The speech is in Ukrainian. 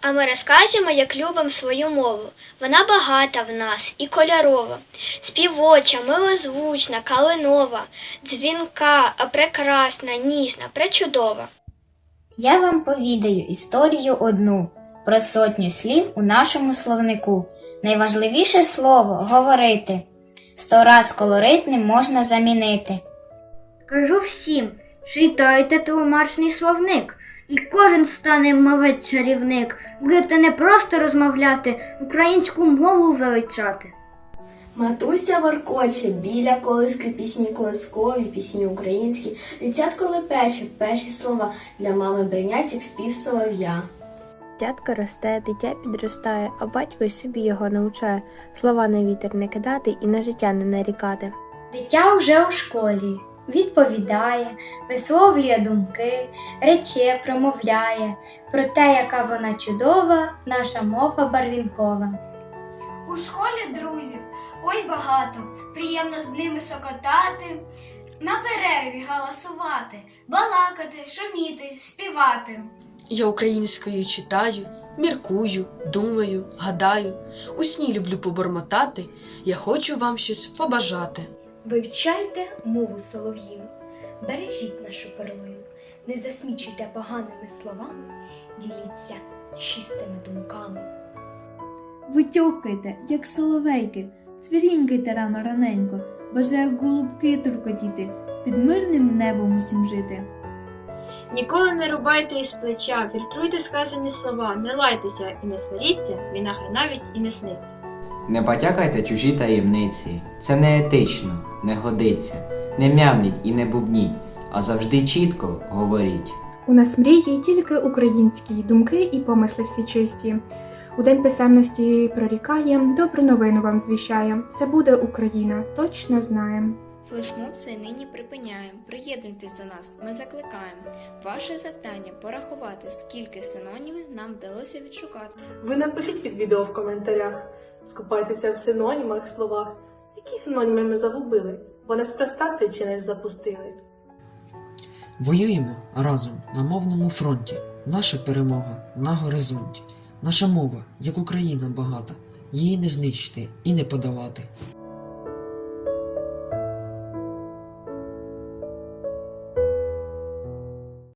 А ми розкажемо, як любимо свою мову. Вона багата в нас і кольорова, співоча, милозвучна, калинова, дзвінка, прекрасна, ніжна, пречудова. Я вам повідаю історію одну про сотню слів у нашому словнику. Найважливіше слово говорити. Сто раз колоритним можна замінити. Кажу всім, читайте тлумачний словник, і кожен стане мовець чарівник. Будете не просто розмовляти, українську мову величати. Матуся воркоче, біля колиски пісні колискові, пісні українські, дитятко лепече, перші слова для мами бринять, як спів солов'я. Дядько росте, дитя підростає, а батько й собі його навчає слова на вітер не кидати і на життя не нарікати. Дитя вже у школі відповідає, висловлює думки, рече, промовляє про те, яка вона чудова, наша мова барвінкова. У школі друзів ой багато, приємно з ними сокотати, на перерві галасувати, балакати, шуміти, співати. Я українською читаю, міркую, думаю, гадаю. У сні люблю побормотати, я хочу вам щось побажати. Вивчайте мову солов'їну, бережіть нашу перлину, не засмічуйте поганими словами, діліться чистими думками. Витьохкайте, як соловейки, цвірінькайте рано раненько, бажаю як голубки туркотіти, під мирним небом усім жити. Ніколи не рубайте із плеча, фільтруйте сказані слова, не лайтеся і не сваріться, війна хай навіть і не сниться. Не потякайте чужі таємниці, це не етично, не годиться. Не мямліть і не бубніть, а завжди чітко говоріть. У нас мрії тільки українські думки і помисли всі чисті. У день писемності прорікає, добру новину вам звіщає. Все буде Україна, точно знаєм. Флешмоб цей нині припиняємо. Приєднуйтесь до нас, ми закликаємо. Ваше завдання порахувати, скільки синонімів нам вдалося відшукати. Ви напишіть під відео в коментарях. Скупайтеся в синонімах словах. Які синоніми ми загубили? Бо неспроста цей челендж запустили. Воюємо разом на мовному фронті. Наша перемога на горизонті. Наша мова, як Україна багата, її не знищити і не подавати.